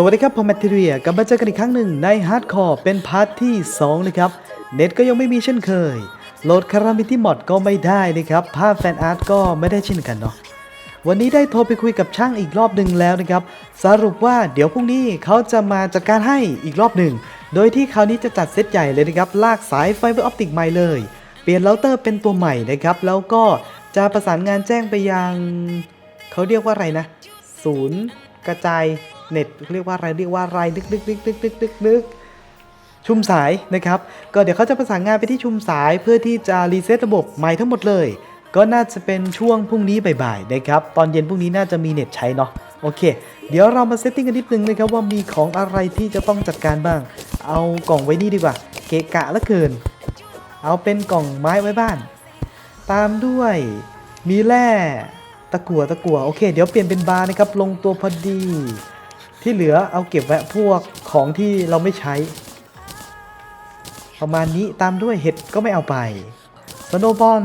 สวัสดีครับผมแมทเทียกลับมาเจอกันอีกครั้งหนึ่งในฮาร์ดคอร์เป็นพาร์ทที่ 2 นะครับ เน็ตก็ยังไม่มีเช่นเคย โหลดคารามิตี้มอดก็ไม่ได้นะครับ ภาพแฟนอาร์ตก็ไม่ได้เช่นกันเนาะวันนี้ได้โทรไปคุยกับช่างอีกรอบหนึ่งแล้วนะครับ สรุปว่าเดี๋ยวพรุ่งนี้เขาจะมาจัดการให้อีกรอบหนึ่ง โดยที่คราวนี้จะจัดเซตใหญ่เลยนะครับ ลากสายไฟเบอร์ออปติกใหม่เลย เปลี่ยนเราเตอร์เป็นตัวใหม่นะครับ แล้วก็จะประสานงานแจ้งไปยัง เขาเรียกว่าอะไรนะ ศูนย์กระจาย เน็ตเรียกว่าอะไรเรียกว่าอะไรนึกนึกนึกนึกนึกนึกนึกชุมสายนะครับ ก็เดี๋ยวเขาจะประสานงานไปที่ชุมสายเพื่อที่จะรีเซ็ตระบบใหม่ทั้งหมดเลย ก็น่าจะเป็นช่วงพรุ่งนี้บ่ายๆนะครับ ตอนเย็นพรุ่งนี้น่าจะมีเน็ตใช้เนาะ โอเค เดี๋ยวเรามาเซตติ้งกันนิดนึงนะครับว่ามีของอะไรที่จะต้องจัดการบ้าง เอากล่องไว้นี่ดีกว่า เกะกะเหละเกิน เอาเป็นกล่องไม้ไว้บ้าน ตามด้วย มีแร่ตะกัวตะกัวโอเค เดี๋ยวเปลี่ยนเป็นบาร์นะครับ ลงตัวพอดี ที่เหลือเอาเก็บไว้พวกของที่เราไม่ใช้ ประมาณนี้ตามด้วยเห็ดก็ไม่เอาไปสโนบอล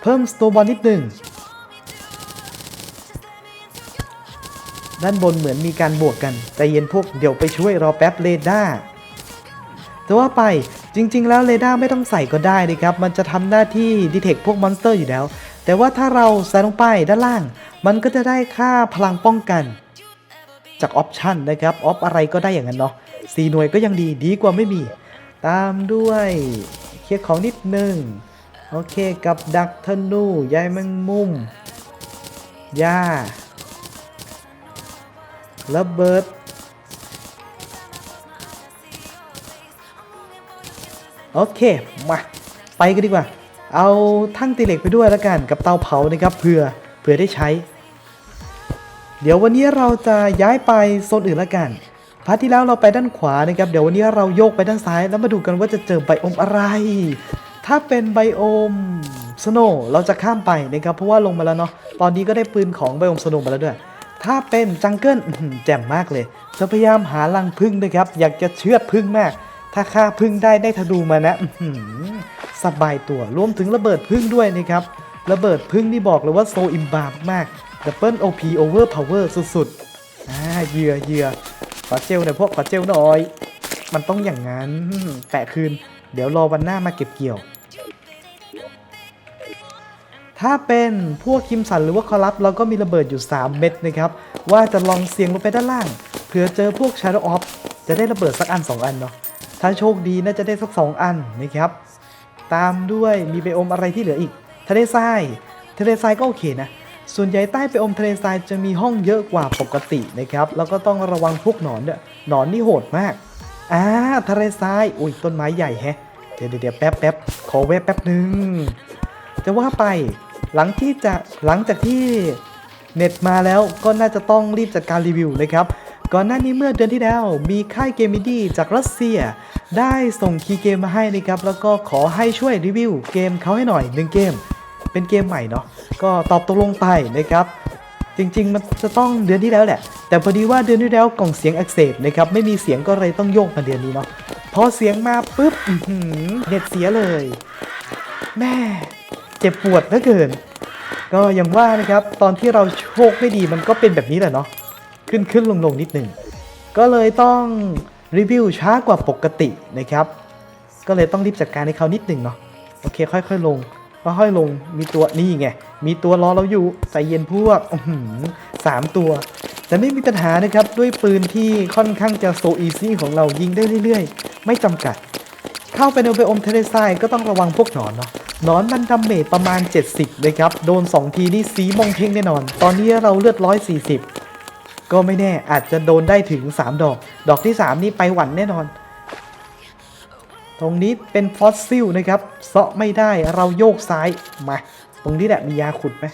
เพิ่มสโนบอลนิดหนึ่งด้านบนเหมือนมีการบวกกันใจเย็นพวกเดี๋ยวไปช่วยรอแป๊บเรดาร์แต่ว่าไปจริง ๆ แล้วเรดาร์ไม่ต้องใส่ก็ได้นะครับ มันจะทำหน้าที่ดีเทคพวกมอนสเตอร์อยู่แล้ว แต่ว่าถ้าเราใส่ลงไปด้านล่าง มันก็จะได้ค่าพลังป้องกัน จากออปชันนะครับ ออฟอะไรก็ได้อย่างนั้นเนาะสี่หน่วยก็ยังดีดีกว่าไม่มี ตามด้วยเคลียร์ของนิดหนึ่งโอเคกับดักธนูยายแมงมุมหญ้าระเบิดโอเค มา ไปกันดีกว่า เอาทั้งตีเหล็กไปด้วยแล้วกันกับเตาเผานะครับเผื่อเผื่อได้ใช้ เดี๋ยววันนี้เราจะย้ายไปโซนอื่นละกันพาร์ทที่แล้วเราไปด้านขวานะครับเดี๋ยววันนี้เราโยกไปด้านซ้ายแล้วมาดูกันว่าจะเจอไบโอมอะไร ถ้าเป็นไบโอมสโนเราจะข้ามไปนะครับเพราะว่าลงมาแล้วเนาะตอนนี้ก็ได้ปืนของไบโอมสโนมาแล้วด้วย ถ้าเป็นจังเกิลแจ่มมากเลยจะพยายามหารังพึ่งนะครับอยากจะเชือดพึ่งมาก ถ้าฆ่าพึ่งได้ได้ธนูมานะสบายตัวรวมถึงระเบิดพึ่งด้วยนะครับ ระเบิดพึ่งนี่บอกเลยว่าโซอิมบาร์มากดับเบิลโอพีโอเวอร์พาวเวอร์สุดๆอ่าเหยื่อเหยื่อขอเจลหน่อยพวกขอเจลหน่อย มันต้องอย่างนั้นแปะคืน เดี๋ยวรอวันหน้ามาเก็บเกี่ยว ถ้าเป็นพวกคิมสันหรือว่าคอรับเราก็มีระเบิดอยู่ 3 เม็ดนะครับ ว่าจะลองเสียงลงไปด้านล่างเผื่อเจอพวก Shadow Off จะได้ระเบิดสักอัน 2 อันเนาะ ถ้าโชคดีน่าจะได้สัก 2 อันนะครับ ตามด้วยมีไบอมอะไรที่เหลืออีก ทะเลทรายทะเลทรายก็โอเคนะส่วนใหญ่ใต้ไบอมทะเลทรายจะมีห้องเยอะกว่าปกตินะครับ แล้วก็ต้องระวังพวกหนอนด้วยหนอนนี่โหดมากอ่าทะเลทรายอุ้ยต้นไม้ใหญ่แฮะเดี๋ยวเดี๋ยวแป๊บแป๊บขอแวะแป๊บหนึ่งจะว่าไปหลังที่จะหลังจากที่เน็ตมาแล้วก็น่าจะต้องรีบจัดการรีวิวนะครับ ก่อนหน้านี้เมื่อเดือนที่แล้วมีค่ายเกมมิดี้จากรัสเซีย ได้ส่งคีย์เกมมาให้นะครับ แล้วก็ขอให้ช่วยรีวิวเกมเขาให้หน่อยหนึ่งเกม เป็นเกมใหม่เนาะก็ตอบตกลงไปนะครับ จริงๆ มันจะต้องเดือนที่แล้วแหละ แต่พอดีว่าเดือนที่แล้วกล่องเสียงอักเสบนะครับไม่มีเสียงก็เลยต้องโยกมาเดือนนี้เนาะพอเสียงมาปุ๊บเน็ตเสียเลย แม่เจ็บปวดเหลือเกิน ก็อย่างว่านะครับตอนที่เราโชคไม่ดีมันก็เป็นแบบนี้แหละเนาะ ขึ้นขึ้นลงลงนิดหนึ่งก็เลยต้องรีวิวช้ากว่าปกตินะครับ ก็เลยต้องรีบจัดการให้เขานิดหนึ่งเนาะโอเค ค่อยๆลงค่อยๆลงมีตัวนี่ไงมีตัวรอเราอยู่ใจเย็นพวกสามตัว แต่ไม่มีปัญหานะครับด้วยปืนที่ค่อนข้างจะโซอีซี่ของเรายิงได้เรื่อยๆ ไม่จำกัด เข้าไปในไบโอมเทเลไซก็ต้องระวังพวกหนอนเนาะหนอนมันดาเมจประมาณ 70 เลยครับ โดน 2 ทีนี่สีมองเพ่งแน่นอน ตอนนี้เราเลือด 140 ก็ไม่แน่อาจจะโดนได้ถึง 3 ดอก ดอกที่ 3 นี่ไปหวันแน่นอน ตรงนี้เป็นฟอสซิลนะครับเซาะไม่ได้เราโยกซ้ายมา ตรงนี้แหละมียาขุดไหม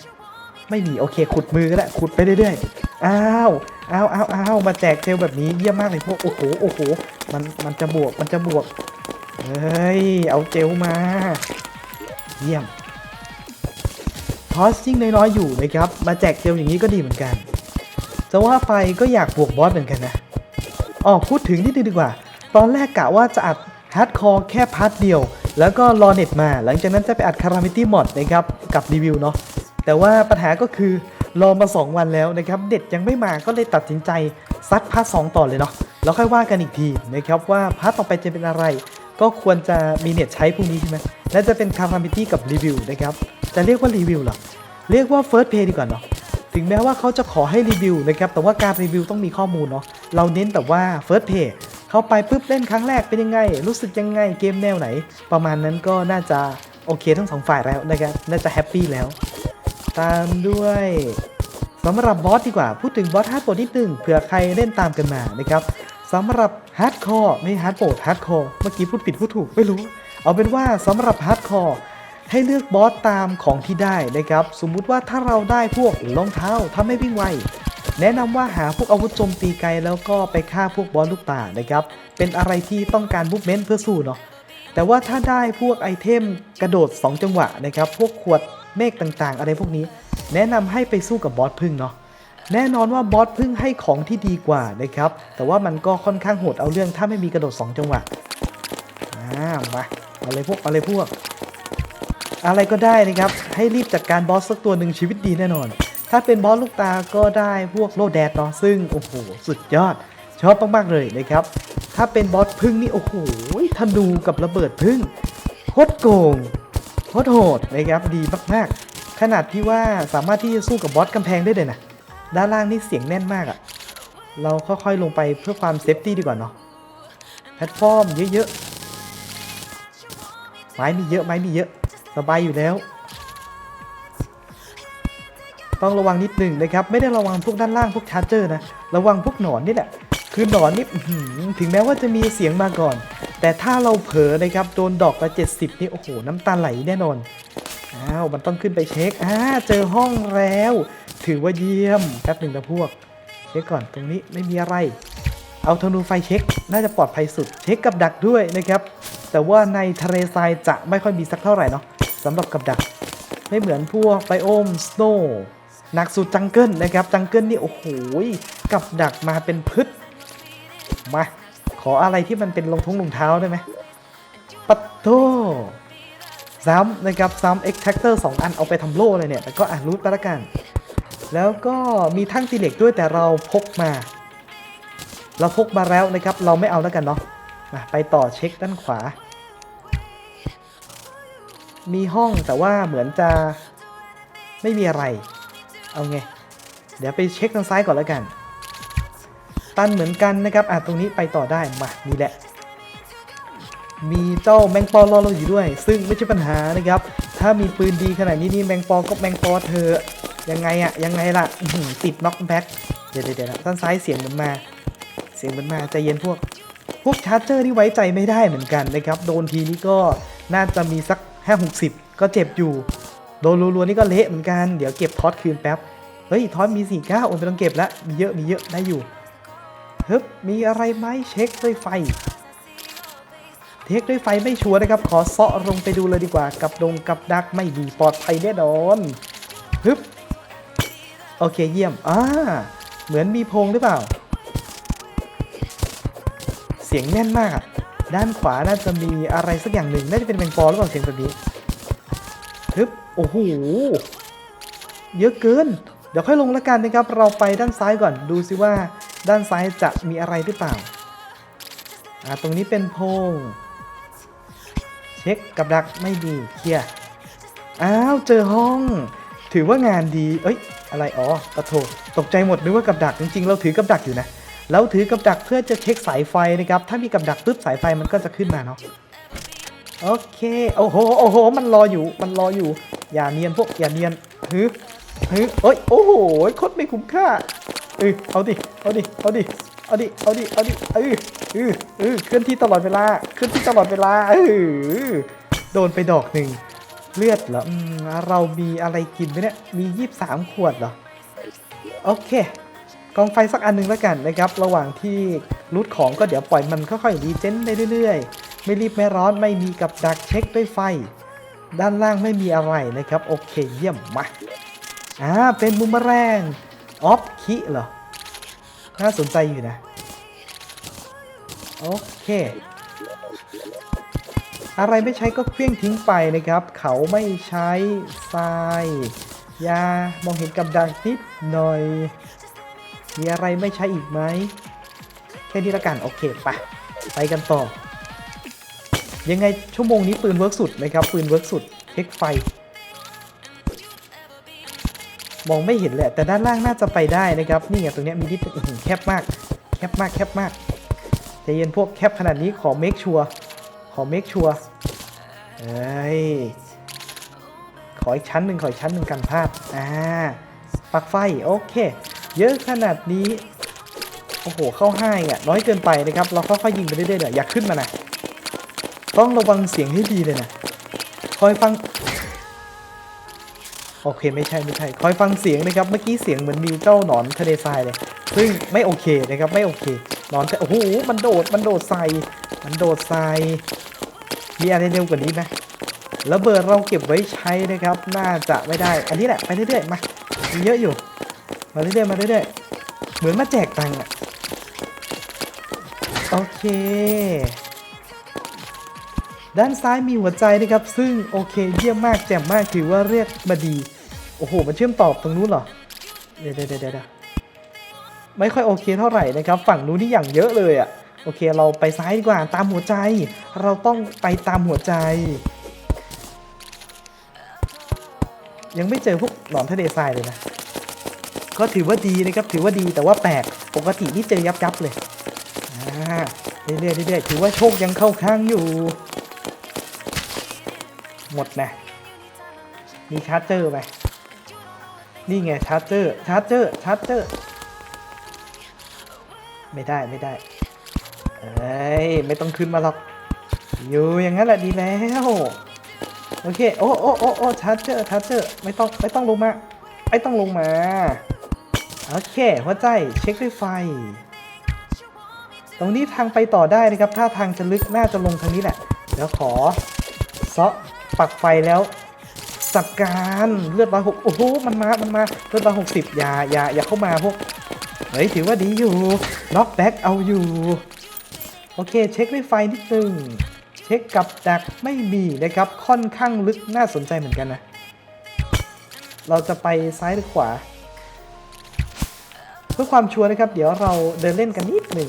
ไม่มีโอเคขุดมือก็ได้ขุดไปเรื่อยๆอ้าวอ้าวอ้าวอ้าวมาแจกเจลแบบนี้เยี่ยมมากเลยพวกโอ้โหโอ้โหมันมันจะบวกมันจะบวกเฮ้ยเอาเจลมา เยี่ยมทอสซิ่งน้อยๆอยู่นะครับ มาแจกเจลอย่างนี้ก็ดีเหมือนกัน จะว่าไปก็อยากบวกบอสเหมือนกันนะอ๋อพูดถึงนิดนึงดีกว่า ตอนแรกกะว่าจะอัดฮาร์ดคอร์แค่พาร์ทเดียว แล้วก็รอเน็ตมา หลังจากนั้นจะไปอัดคารามิตี้มอดนะครับกับรีวิวเนาะแต่ว่าปัญหาก็คือรอมา 2 วันแล้วนะครับเด็ดยังไม่มาก็เลยตัดสินใจซัดพาร์ทสต่อเลยเนาะแล้วค่อยว่ากันอีกทีนะครับว่าพาร์ทต่อไปจะเป็นอะไร ก็ควรจะมีเน็ตใช้พรุ่งนี้ใช่ไหมและจะเป็นคาร์ a มิตี้กับรีวิวนะครับจะเรียกว่ารีวิวหรอเรียกว่าเฟิร์สเพย์ดีกว่าเนาะ ถึงแม้ว่าเขาจะขอให้รีวิวนะครับ แต่ว่าการรีวิวต้องมีข้อมูลเนาะ เราเน้นแบบว่าเฟิร์สเพย์เข้าไปปุ๊บเล่นครั้งแรกเป็นยังไง รู้สึกยังไงเกมแนวไหน ประมาณนั้นก็น่าจะโอเคทั้งสองฝ่ายแล้วนะครับ น่าจะแฮปปี้แล้ว ตามด้วยสำหรับบอสดีกว่า พูดถึงบอสฮาร์ดโหมดนิดนึงเผื่อใครเล่นตามกันมานะครับสำหรับฮาร์ดคอร์ไม่ฮาร์ดโหมดฮาร์ดคอร์เมื่อกี้พูดผิดพูดถูกไม่รู้ เอาเป็นว่าสำหรับฮาร์ดคอร์ ให้เลือกบอสตามของที่ได้นะครับ สมมุติว่าถ้าเราได้พวกรองเท้าทำให้วิ่งไว แนะนำว่าหาพวกอาวุธโจมตีไกลแล้วก็ไปฆ่าพวกบอสลูกตานะครับ เป็นอะไรที่ต้องการบุกเมนเพื่อสู้เนาะ แต่ว่าถ้าได้พวกไอเทมกระโดด 2 จังหวะนะครับ พวกขวดเมฆต่างๆ อะไรพวกนี้ แนะนำให้ไปสู้กับบอสพึ่งเนาะแน่นอนว่าบอสพึ่งให้ของที่ดีกว่านะครับ แต่ว่ามันก็ค่อนข้างโหดเอาเรื่องถ้าไม่มีกระโดด 2 จังหวะ อ่า มา เอาเลยพวก เอาเลยพวก อะไรก็ได้นะครับ ให้รีบจัดการบอสสักตัวหนึ่งชีวิตดีแน่นอน ถ้าเป็นบอสลูกตาก็ได้พวกโลแดดเนาะซึ่งโอ้โหสุดยอด ชอบมากๆเลยนะครับ ถ้าเป็นบอสพึ่งนี่โอ้โหธนูกับระเบิดพึ่งโคตรโกงโคตรโหดนะครับดีมากๆ ขนาดที่ว่าสามารถที่จะสู้กับบอสกำแพงได้เลยนะด้านล่างนี่เสียงแน่นมากอะ่ะเราค่อยๆลงไปเพื่อความเซฟตี้ดีกว่าเนาะแพลตฟอร์มเยอะๆไม้มีเยอะไม้มีเยอะ สบายอยู่แล้ว ต้องระวังนิดหนึ่งนะครับ ไม่ได้ระวังพวกด้านล่างพวกชาร์เจอร์นะ ระวังพวกหนอนนี่แหละ คือหนอนนี่ถึงแม้ว่าจะมีเสียงมาก่อน แต่ถ้าเราเผลอนะครับโดนดอกละ70 นี่โอ้โหน้ำตาไหลแน่นอน อ้าวมันต้องขึ้นไปเช็คอ่าเจอห้องแล้ว ถือว่าเยี่ยมแป๊บหนึ่งนะพวก เช็คก่อนตรงนี้ไม่มีอะไรเอาธนูไฟเช็ค น่าจะปลอดภัยสุด เช็คกับดักด้วยนะครับ แต่ว่าในทะเลทรายจะไม่ค่อยมีสักเท่าไหร่เนาะ สำหรับกับดัก ไม่เหมือนพวกไบโอมสโนว์หนักสุดจังเกิลนะครับจังเกิลนี่โอ้โหกับดักมาเป็นพืชมา ขออะไรที่มันเป็นรองท้องรองเท้าได้ไหมปัตโตซ้ำนะครับซ้ำ extractor 2อันเอาไปทำโล่เลยเนี่ยแต่ก็อ่านรูทไปละกัน แล้วก็มีทั้งตีเหล็กด้วยแต่เราพกมา เราพกมาแล้วนะครับ เราไม่เอาแล้วกันเนาะมาไปต่อเช็คด้านขวา มีห้องแต่ว่าเหมือนจะไม่มีอะไร เอาไง เดี๋ยวไปเช็คทางซ้ายก่อนแล้วกัน ตันเหมือนกันนะครับอะตรงนี้ไปต่อได้ มา นี่แหละ มีเจ้าแมงปอรอเราอยู่ด้วย ซึ่งไม่ใช่ปัญหานะครับ ถ้ามีปืนดีขนาดนี้นี่แมงปอก็แมงปอเธอ ยังไงอะยังไงล่ะติดน็อกแบ็คเดี๋ยวเดี๋ยวด้านซ้ายเสียงเหมันมา เสียงเหมันมาใจเย็นพวก พวกชาร์เจอร์นี่ไว้ใจไม่ได้เหมือนกันนะครับ โดนทีนี้ก็น่าจะมีสัก 5 60 ก็เจ็บอยู่ โดนรัวๆนี่ก็เละเหมือนกัน เดี๋ยวเก็บทอสคืนแป๊บ เฮ้ยทอสมี 4 9โอ้ไม่ต้องเก็บแล้ว มีเยอะมีเยอะได้อยู่ฮึบมีอะไรไหมเช็คด้วยไฟ เทคด้วยไฟไม่ชัวร์นะครับ ขอเซาะลงไปดูเลยดีกว่า กับดงกับดักไม่ดีปลอดภัยแน่นอนฮึบโอเคเยี่ยม อ่า เหมือนมีพงหรือเปล่า เสียงแน่นมากอะ ด้านขวาน่าจะมีอะไรสักอย่างหนึ่งน่าจะเป็นแมงปอหรือเปล่าเสียงแบบนี้ฮึบโอ้โหเยอะเกิน เดี๋ยวค่อยลงล้วกันนะครับ เราไปด้านซ้ายก่อน ดูซิว่าด้านซ้ายจะมีอะไรหรือเปล่า อ่า ตรงนี้เป็นโพง เช็คกับดักไม่ดีเคลียร์อ้าว เจอห้อง ถือว่างานดี เอ้ย อะไร อ๋อปะโถตกใจหมดนึกว่ากับดักจริงๆ เราถือกับดักอยู่นะ เราถือกับดักเพื่อจะเช็คสายไฟนะครับ ถ้ามีกับดักปุ๊บสายไฟมันก็จะขึ้นมาเนาะ โอเค โอ้โห โอ้โห มันรออยู่ มันรออยู่ อย่าเนียนพวก อย่าเนียนฮึฮึเอ้ย โอ้โหโคตรไม่คุ้มค่าเออเอาดิ เอาดิ เอาดิ เอาดิ เอาดิ เอาดิ เออเออเออเคลื่อนที่ตลอดเวลา เคลื่อนที่ตลอดเวลา เออโดนไปดอกหนึ่ง เลือดเหรออืมเรามีอะไรกินไหมเนี่ย มียี่สามขวดเหรอ โอเค กองไฟสักอันหนึ่งแล้วกันนะครับ ระหว่างที่รูดของก็เดี๋ยวปล่อยมันค่อยๆรีเจนไปเรื่อยๆ ไม่รีบไม่ร้อนไม่มีกับดักเช็คด้วยไฟ ด้านล่างไม่มีอะไรนะครับ โอเคเยี่ยมมาอ่าเป็นมุมแมลงออฟคิเหรอ น่าสนใจอยู่นะ โอเค อะไรไม่ใช้ก็เคลี้ยงทิ้งไปนะครับ เขาไม่ใช้ทรายยามองเห็นกับดักนิดหน่อย มีอะไรไม่ใช่อีกไหมแค่นี้ละกันโอเคไปะไปกันต่อ ยังไงชั่วโมงนี้ปืนเวิร์กสุดนะครับปืนเวิร์กสุดเช็คไฟ มองไม่เห็นแหละ แต่ด้านล่างน่าจะไปได้นะครับ นี่ไงตรงนี้มีนิดอื้อหือแคบมาก แคบมากแคบมากใจเย็นพวกแคบขนาดนี้ขอเมคชัวร์ขอเมคชัวร์เอ้ยขออีกชั้นหนึ่งขออีกชั้นหนึ่งกันพลาดอ่าปักไฟ โอเค เยอะขนาดนี้ โอ้โห เข้าห้าอะ น้อยเกินไปนะครับ เราค่อยๆยิงไปเรื่อยๆเดี๋ยวอย่าขึ้นมานะ ต้องระวังเสียงให้ดีเลยนะ คอยฟัง โอเคไม่ใช่ไม่ใช่ คอยฟังเสียงนะครับ เมื่อกี้เสียงเหมือนมีเจ้าหนอนทะเลทรายเลย ซึ่งไม่โอเคนะครับ ไม่โอเค หนอนโอ้โห มันโดด มันโดดใส่ มันโดดใส่ มีอะไรเร็วกว่านี้ไหมระเบิดเราเก็บไว้ใช้นะครับ น่าจะไม่ได้ อันนี้แหละ ไปเรื่อยๆ มา มีเยอะอยู่ มาเรื่อยๆมาเรื่อยๆเหมือนมาแจกตังค์อะโอเค ด้านซ้ายมีหัวใจนะครับ ซึ่งโอเคเยี่ยมมากแจ่มมากถือว่าเรียกมาดี โอ้โห มันเชื่อมต่อตรงนู้นเหรอ เดี๋ยวเดี๋ยวเดี๋ยวเดะไม่ค่อยโอเคเท่าไหร่นะครับ ฝั่งนู้นนี่อย่างเยอะเลยอะโอเค เราไปซ้ายดีกว่าตามหัวใจ เราต้องไปตามหัวใจ ยังไม่เจอพวกหนอนทะเลทรายเลยนะ ก็ถือว่าดีนะครับ ถือว่าดีแต่ว่าแปลกปกตินี่เจอยับยับเลยเรื่อยๆเรื่อยๆถือว่าโชคยังเข้าข้างอยู่ หมดนะมีชาร์จเจอร์ไหมนี่ไงชาร์จเจอร์ชาร์จเจอร์ชาร์จเจอร์ไม่ได้ไม่ได้เอ้ยไม่ต้องขึ้นมาหรอกอยู่อย่างนั้นแหละดีแล้วโอเคโอ้โอ้โอ้โอ้ชาร์จเจอร์ชาร์จเจอร์ไม่ต้องไม่ต้องลงมาไม่ต้องลงมา โอเค หัวใจเช็คด้วยไฟ ตรงนี้ทางไปต่อได้นะครับ ถ้าทางจะลึกน่าจะลงทางนี้แหละเดี๋ยวขอเซาะปักไฟแล้วจัดการเลือดร้อยหกโอ้โหมันมา มันมาเลือดร้อยหกสิบอย่าอย่าอย่าเข้ามาพวกเฮ้ยถือว่าดีอยู่น็อกแบ็กเอาอยู่ โอเค เช็คด้วยไฟนิดนึง เช็คกับดักไม่มีนะครับ ค่อนข้างลึกน่าสนใจเหมือนกันนะ เราจะไปซ้ายหรือขวา เพื่อความชัวร์นะครับ เดี๋ยวเราเดินเล่นกันนิดหนึ่ง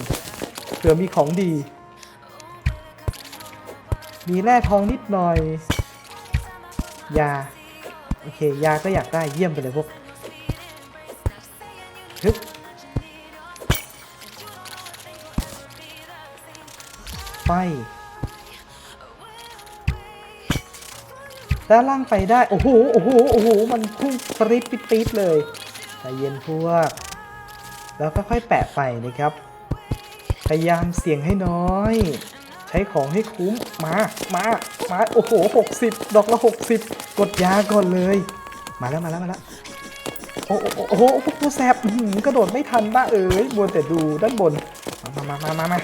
เผื่อมีของดี มีแร่ทองนิดหน่อย ยา โอเค ยาก็อยากได้เยี่ยมไปเลยพวกฮึบไฟด้านล่างไปได้ โอ้โห โอ้โห โอ้โห มันพุ่งปรี๊ดปิ๊ดเลยใจเย็นพวก แล้วก็ค่อยแปะไปนะครับ พยายามเสี่ยงให้น้อย ใช้ของให้คุ้ม มา มา มา โอ้โหหกสิบดอกละหกสิบกดยาก่อนเลย มาแล้วมาแล้วมาแล้ว โอ้โหโอ้โหพวกตัวแสบอื้อหือกระโดดไม่ทันบ้าเอ๋ยบัวแต่ดูด้านบน มามามามามา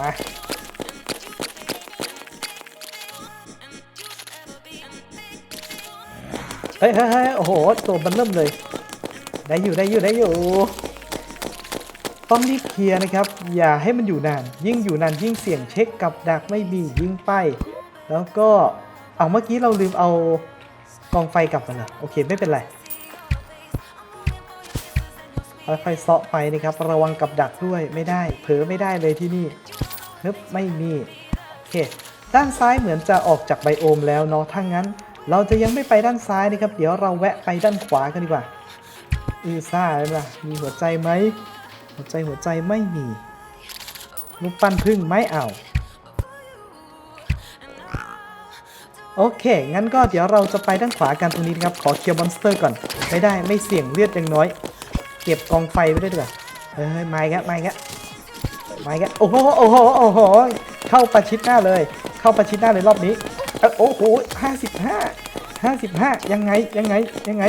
มา ฮ้ยเฮ้ยเฮ้ยโอ้โห ตัวมันเริ่มเลย ได้อยู่ได้อยู่ได้อยู่ ต้องรีบเคลียร์นะครับ อย่าให้มันอยู่นาน ยิ่งอยู่นานยิ่งเสี่ยงเช็คกับดักไม่มียิ่งไป แล้วก็ เอาเมื่อกี้เราลืมเอากองไฟกลับมาเหรอโอเคไม่เป็นไรค่อยๆเซาะไปนะครับ ระวังกับดักด้วยไม่ได้ เผลอไม่ได้เลยที่นี่นึบไม่มี โอเค ด้านซ้ายเหมือนจะออกจากไบโอมแล้วเนาะถ้างั้น เราจะยังไม่ไปด้านซ้ายนะครับ เดี๋ยวเราแวะไปด้านขวากันดีกว่าอือซ่าเลยล่ะ มีหัวใจไหม หัวใจหัวใจไม่มีลูกปั้นพึ่งไม่เอา โอเค งั้นก็เดี๋ยวเราจะไปด้านขวากันตรงนี้นะครับ ขอเคลียร์มอนสเตอร์ก่อน ไม่ได้ ไม่เสี่ยงเลือดอยังน้อย เก็บกองไฟไว้ด้วยดีกว่าเฮ้ยไมาอีกแล้วมาอีกแล้วมาอีกแล้โอ้โห โอ้โห โอ้โห เข้าประชิดหน้าเลย เข้าประชิดหน้าเลยรอบนี้ เอ้ยโอ้โหห้าสิบห้าห้าสิบห้ายังไงยังไงยังไง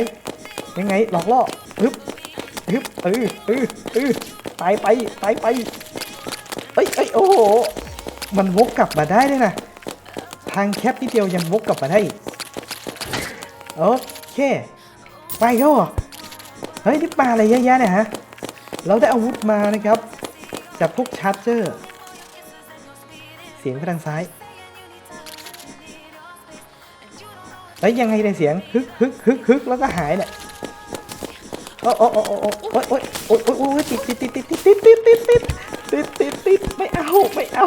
ยังไงหลอกล่อฮึบฮึบเออเออเออตายไปตายไปเอ้ยเอ้ยโอ้โหมันวกกลับมาได้เลยนะ ทางแคบนิดเดียวยังวกกลับมาได้อีกโอเคไปเขาเหรอเฮ้ยนี่ปลาอะไรเยอะแยะเนี่ยฮะเราได้อาวุธมานะครับจากพวกชาร์จเจอร์ เสียงไปทางซ้าย ฮ้ยยังไงในยเสียงฮึกฮึกฮึกฮึกแล้วก็หายเนี่ยโอ้โอ้โอ้โอ้โอ้โอ้โอ้โอ้โอ้โอ้ติดติดติดติดติดติดติดติดติดติดติดติดไม่เอาไม่เอา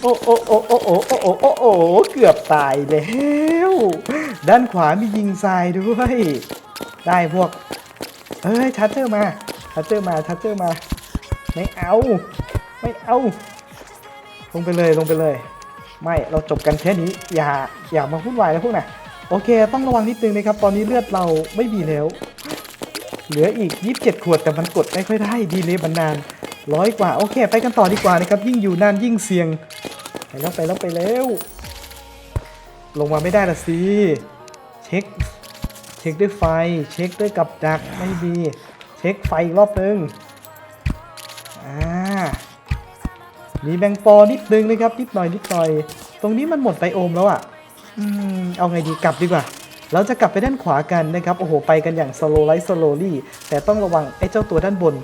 โอ้โอ้โอ้โอ้โอ้โอ้โอ้โอ้โอ้เกือบตายแล้วด้านขวามียิงทรายด้วย ได้พวกเอ้ยชัตเตอร์มาชัตเตอร์มาชัตเตอร์มา ไม่เอา ไม่เอา ลงไปเลยลงไปเลย ไม่เราจบกันแค่นี้ อย่าอย่ามาพูดวายแล้วพวกน่ะโอเค ต้องระวังนิดนึงนะครับ ตอนนี้เลือดเราไม่มีแล้ว เหลืออีก 27 ขวดแต่มันกดไม่ค่อยได้ดีเลยบันนานร้อยกว่า โอเค ไปกันต่อดีกว่านะครับ ยิ่งอยู่นานยิ่งเสี่ยง ไปแล้วไปแล้วไปแล้ว ลงมาไม่ได้ละสิ เช็ค เช็คด้วยไฟ เช็คด้วยกับดักไม่มีเช็คไฟอีกรอบนึง มีแบงปอนิดนึงนะครับนิดหน่อยนิดหน่อย ตรงนี้มันหมดไบโอมแล้วอะ่ะอืมเอาไงดีกลับดีกว่า เราจะกลับไปด้านขวากันนะครับโอ้โหไปกันอย่าง slow light slowly แต่ต้องระวังไอ้เจ้าตัวด้านบน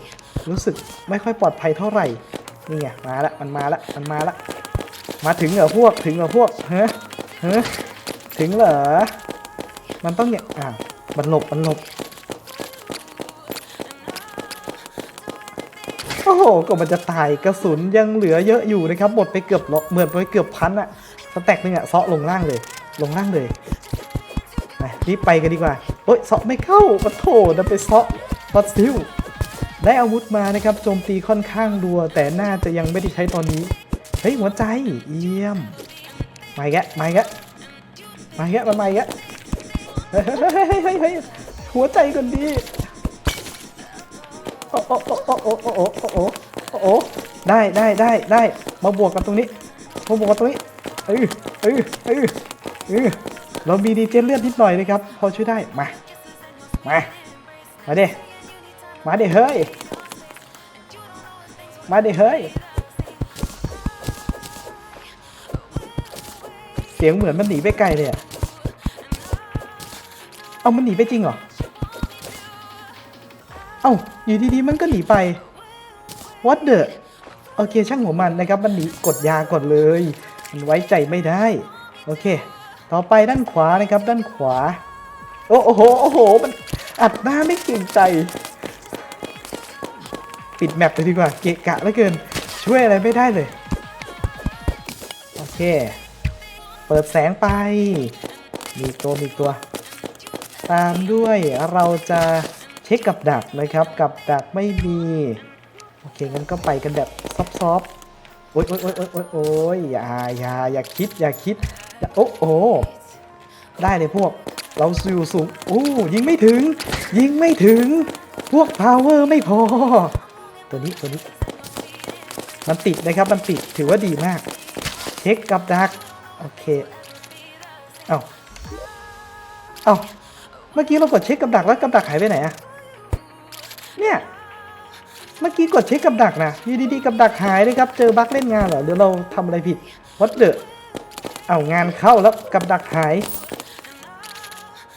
รู้สึกไม่ค่อยปลอดภัยเท่าไหร่นี่ไงมาละมันมาละมันมาละมาถึงเหรอพวกถึงเหรอพวกเฮ้เฮ้ถึงเหรอมันต้องเนี่ยอ่ามันหลบมันหลบ ก็มันจะตายกระสุนยังเหลือเยอะอยู่นะครับหมดไปเกือบเหมือนไปเกือบพันอะสแต็กนึงอะเซาะลงล่างเลย ลงล่างเลยรีบไปกันดีกว่าโอ้ยเซาะไม่เข้าปะโถดันไปเซาะปัดซิวได้อาวุธมานะครับโจมตีค่อนข้างรัว แต่น่าจะยังไม่ได้ใช้ตอนนี้ เฮ้ยหัวใจเยี่ยมมาอีกลมาอีกลมาอีกแล้วมันมาอีกแล้วเฮ้ยเฮ้ยเฮ้ยเฮ้ยเฮ้ยหัวใจก่อนดี โอ้โอ้โอ้โอ้โอ้โอ้โอ้โอ้โอ้ได้ได้ได้ได้มาบวกกันตรงนี้มาบวกกันตรงนี้เออเออเออเออเรามีดีเจนเลือดนิดหน่อยนะครับพอช่วยได้มามามาเด้มาเด้เฮ้ยมาเด้เฮ้ยเสียงเหมือนมันหนีไปไกลเลยอะเอามันหนีไปจริงเหรอ เอ้าอยู่ดีๆมันก็หนีไป what the โอเคช่างหัวมันนะครับมันหนีกดยาก่อนเลย มันไว้ใจไม่ได้ โอเค ต่อไปด้านขวานะครับด้านขวา โอ้โหโอ้โหมันอัดหน้าไม่เกรงใจ ปิดแมปไปดีกว่าเกะกะเหลือเกิน ช่วยอะไรไม่ได้เลย โอเค เปิดแสงไป มีตัวมีตัว ตามด้วยเราจะ ช็คกับดักนะครับ กับดักไม่มี โอเคงั้นก็ไปกันแบบซอฟๆโอ๊ยโอ๊ยโอ๊ยโอ๊ยโอ๊ยโอ๊ยอย่าอย่าอย่าคิดอย่าคิดอย่าโอ้โอ้ได้เลยพวกเราอยู่สูงโอ้ยิงไม่ถึง ยิงไม่ถึง พวกพาวเวอร์ไม่พอ ตัวนี้ตัวนี้มันติดนะครับมันติดถือว่าดีมาก เช็คกับดักโอเคเอาเอาเมื่อกี้เรากดเช็คกับดักแล้วกับดักหายไปไหนอะ เนี่ย เมื่อกี้กดเช็คกับดักนะอยู่ดีๆกับดักหายเลยครับ เจอบั๊กเล่นงานเหรอหรือเราทำอะไรผิดวัดเดอเอางานเข้าแล้วกับดักหาย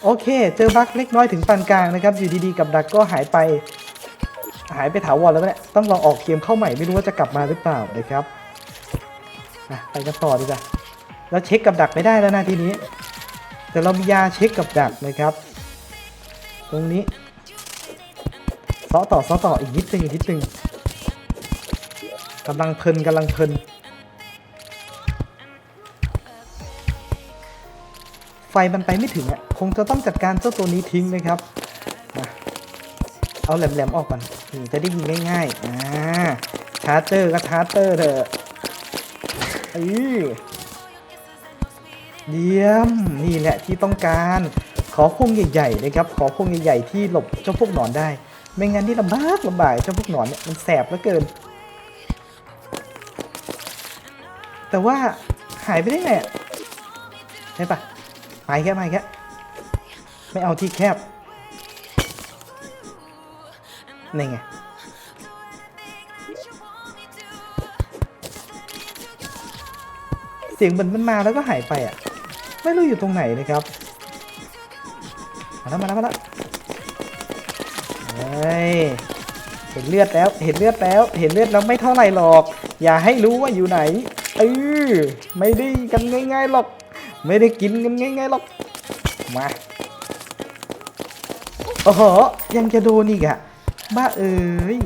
โอเค เจอบั๊กเล็กน้อยถึงปานกลางนะครับ อยู่ดีๆกับดักก็หายไป หายไปถาวรแล้วเนี่ยต้องลองออกเกมเข้าใหม่ไม่รู้ว่าจะกลับมาหรือเปล่านะครับไปกันต่อดีกว่าแล้วเช็คกับดักไม่ได้แล้วนะทีนี้ แต่เรามียาเช็คกับดักนะครับ ตรงนี้ ซ้อต่อซ้อต่ออีกนิดนึงอีกนิดนึงกำลังเพลินกำลังเพลิน ไฟมันไปไม่ถึงอะคงจะต้องจัดการเจ้าตัวนี้ทิ้งนะครับเอาแหลมๆออกก่อนนี่จะได้ยิงง่ายๆอ่าชาร์เจอร์ก็ชาร์เจอร์เถอะอ้ยเยี่ยมนี่แหละที่ต้องการ ขอพวงใหญ่ๆนะครับ ขอพวงใหญ่ๆที่หลบเจ้าพวกหนอนได้ ไม่งั้นที่ลำบากลำบากเจ้าพวกหนอนเนี่ยมันแสบเหลือเกิน แต่ว่าหายไปได้ไงใช่ปะมาอีกแค่มาอีกแค่ไม่เอาที่แคบนี่ไงเสียงเหมือนมันมาแล้วก็หายไปอะ ไม่รู้อยู่ตรงไหนนะครับ มาแล้วมาแล้วมาแล้ว ยเห็นเลือดแล้ว เห็นเลือดแล้ว เห็นเลือดแล้วไม่เท่าไหร่หรอก อย่าให้รู้ว่าอยู่ไหนเออไม่ได้กันง่ายๆหรอก ไม่ได้กินกันง่ายๆหรอก มา โอ้โห ยังจะโดนอีกอะบ้าเอ้ย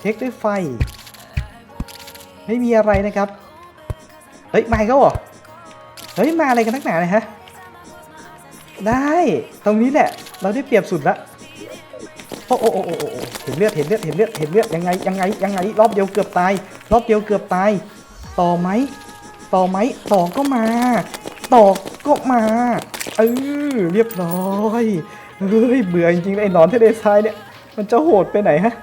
เช็คด้วยไฟ ไม่มีอะไรนะครับ เฮ้ย มาอีก็เหรอ เฮ้ย มาอะไรกันนักหนาเลยฮะ ได้ ตรงนี้แหละ เราได้เปรียบสุดละ โอ้โอ้โอ้โอ้เห็นเลือดเห็นเลือดเห็นเลือดเห็นเลือดยังไงยังไงยังไงรอบเดียวเกือบตาย รอบเดียวเกือบตาย ต่อไหมต่อไหมต่อก็มาต่อก็มาเออเรียบร้อยเฮ้ยเบื่อจริงๆเลยไอ้หนอนทะเลทรายเนี่ย มันจะโหดไปไหนฮะ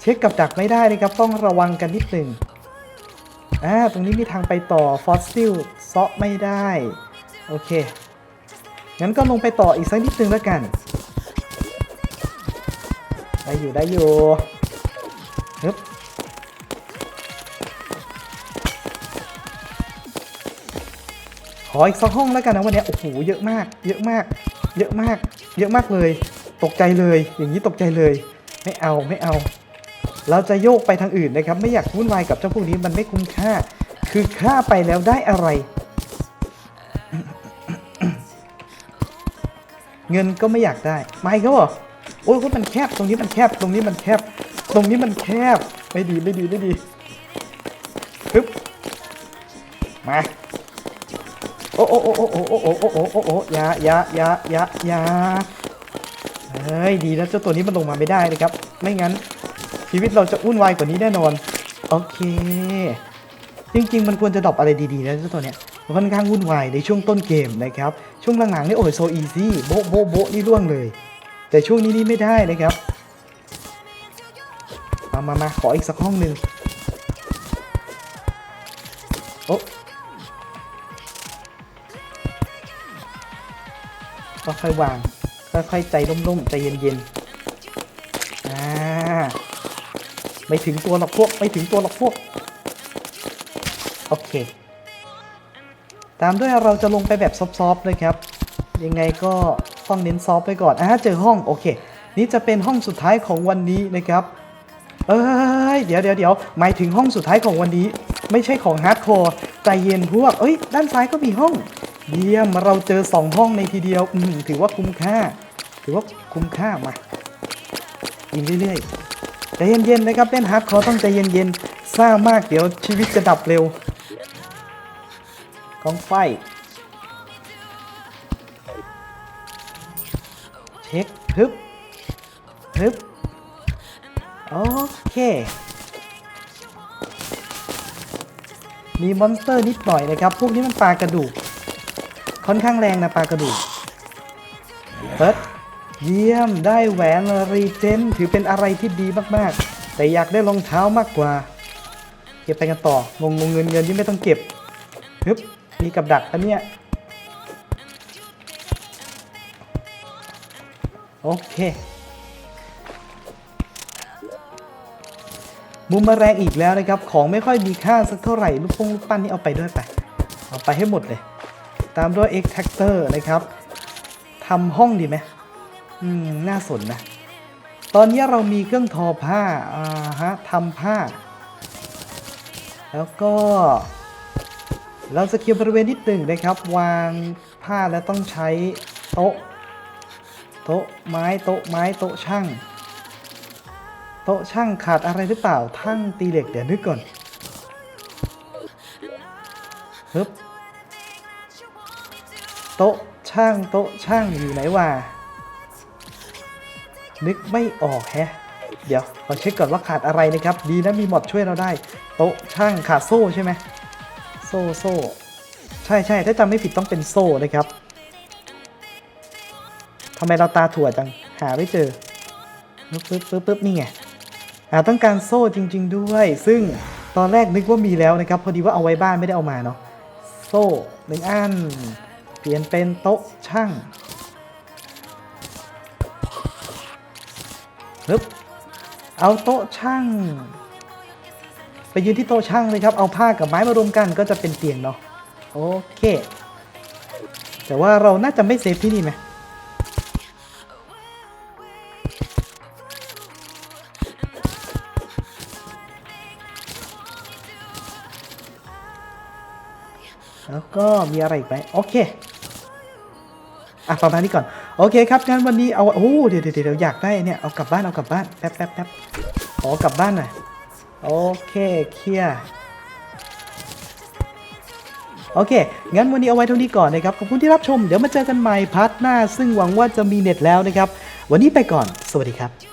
เช็คกับดักไม่ได้นะครับต้องระวังกันนิดหนึ่งอ่าตรงนี้มีทางไปต่อฟอสซิลเซาะไม่ได้ โอเคงั้นก็ลงไปต่ออีกสักนิดนึงแล้วกัน ได้อยู่ได้อยู่ฮึบขออีกสักห้องแล้วกันนะวันนี้โอ้โหเยอะมาก เยอะมาก เยอะมาก เยอะมากเลย ตกใจเลย อย่างนี้ตกใจเลย ไม่เอาไม่เอา เราจะโยกไปทางอื่นนะครับ ไม่อยากวุ่นวายกับเจ้าพวกนี้มันไม่คุ้มค่า คือค่าไปแล้วได้อะไร เงินก็ไม่อยากได้ไม่ก็บอก โอ้ยมันแคบตรงนี้มันแคบตรงนี้มันแคบ ตรงนี้มันแคบไม่ดีไม่ดีไม่ดีปึ๊บมาโอ้โอ้โอ้โอ้โอ้โอ้โอ้โอ้โอ้โอ้ยายายายายาเฮ้ยดีแล้วเจ้าตัวนี้มันลงมาไม่ได้นะครับ ไม่งั้น ชีวิตเราจะวุ่นวายกว่านี้แน่นอน โอเค จริง ๆ มันควรจะดรอปอะไรดีๆนะเจ้าตัวเนี้ยมันค่อนข้างวุ่นวายในช่วงต้นเกมนะครับ ช่วงหลังๆนี่โอ้ยโซอีซี่โบโบโบนี่ร่วงเลย แต่ช่วงนี้นี่ไม่ได้นะครับ มามามาขออีกสักห้องหนึ่งโอ้ก็ค่อยวาง ค่อยๆใจร่มๆ ใจเย็นๆ อ่า ไม่ถึงตัวหรอกพวก ไม่ถึงตัวหรอกพวก โอเค ตามด้วยเราจะลงไปแบบซอฟๆนะครับ ยังไงก็ ต้องเน้นซอฟไปก่อนอ่าเจอห้องโอเค นี่จะเป็นห้องสุดท้ายของวันนี้นะครับเอ้ยเดี๋ยวเดี๋ยวเดี๋ยวหมายถึงห้องสุดท้ายของวันนี้ ไม่ใช่ของฮาร์ดคอร์ใจเย็นพวก เอ้ย ด้านซ้ายก็มีห้อง เยี่ยมเราเจอ 2 ห้องในทีเดียวอืถือว่าคุ้มค่า ถือว่าคุ้มค่ามายิงเรื่อยๆใจเย็นๆนะครับเล่นฮาร์ดคอร์ต้องใจเย็นๆซ่ามากเดี๋ยวชีวิตจะดับเร็วกองไฟ เช็คฮึบฮึบโอเค มีมอนสเตอร์นิดหน่อยนะครับ พวกนี้มันปลากระดูก ค่อนข้างแรงนะปลากระดูกเปิดเยี่ยมได้แหวนรีเจนถือเป็นอะไรที่ดีมากๆ แต่อยากได้รองเท้ามากกว่า เก็บไปกันต่องงงเงินเงินที่ไม่ต้องเก็บฮึบมีกับดักปะเนี่ย โอเคมุมแมลงอีกแล้วนะครับ ของไม่ค่อยมีค่าสักเท่าไหร่ลูกปงลูกปั้นนี่เอาไปด้วยไป เอาไปให้หมดเลย ตามด้วย X Tractor นะครับทำห้องดีไหมอืม น่าสนนะ ตอนนี้เรามีเครื่องทอผ้า อ่าฮะทำผ้า แล้วก็ เราจะเคลียร์บริเวณนิดหนึ่งนะครับ วางผ้าแล้วต้องใช้โต๊ะ โต๊ะไม้โต๊ะไม้โต๊ะช่าง โต๊ะช่างขาดอะไรหรือเปล่าทั้งตีเหล็กเดี๋ยวนึกก่อนฮึบโต๊ะช่างโต๊ะช่างอยู่ไหนวะนึกไม่ออกแฮะ เดี๋ยวขอเช็คก่อนว่าขาดอะไรนะครับ ดีนะมีหมอดช่วยเราได้ โต๊ะช่างขาดโซ่ใช่ไหมโซ่โซ่ใช่ใช่ถ้าจำไม่ผิดต้องเป็นโซ่นะครับ ทำไมเราตาถั่วจัง หาไม่เจอปึ๊บปึ๊บปึ๊บปึ๊บนี่ไงอ่าต้องการโซ่จริง ๆ ด้วย ซึ่งตอนแรกนึกว่ามีแล้วนะครับ พอดีว่าเอาไว้บ้านไม่ได้เอามาเนาะ โซ่หนึ่งอัน เปลี่ยนเป็นโต๊ะช่างปึ๊บเอาโต๊ะช่าง ไปยืนที่โต๊ะช่างเลยครับ เอาผ้ากับไม้มารวมกันก็จะเป็นเตียงเนาะ โอเค แต่ว่าเราน่าจะไม่เซฟที่นี่ไหม แล้วก็มีอะไรอีกไหมโอเคอะประมาณนี้ก่อน โอเคครับงั้นวันนี้เอาโอ้เดี๋ยวเดี๋ยวเดี๋ยวอยากได้เนี่ยเอากลับบ้านเอากลับบ้านแป๊บแป๊บแป๊บขอกลับบ้านหน่อยโอเคเคลียร์โอเค งั้นวันนี้เอาไว้เท่านี้ก่อนนะครับ ขอบคุณที่รับชม เดี๋ยวมาเจอกันใหม่พาร์ทหน้า ซึ่งหวังว่าจะมีเน็ตแล้วนะครับ วันนี้ไปก่อน สวัสดีครับ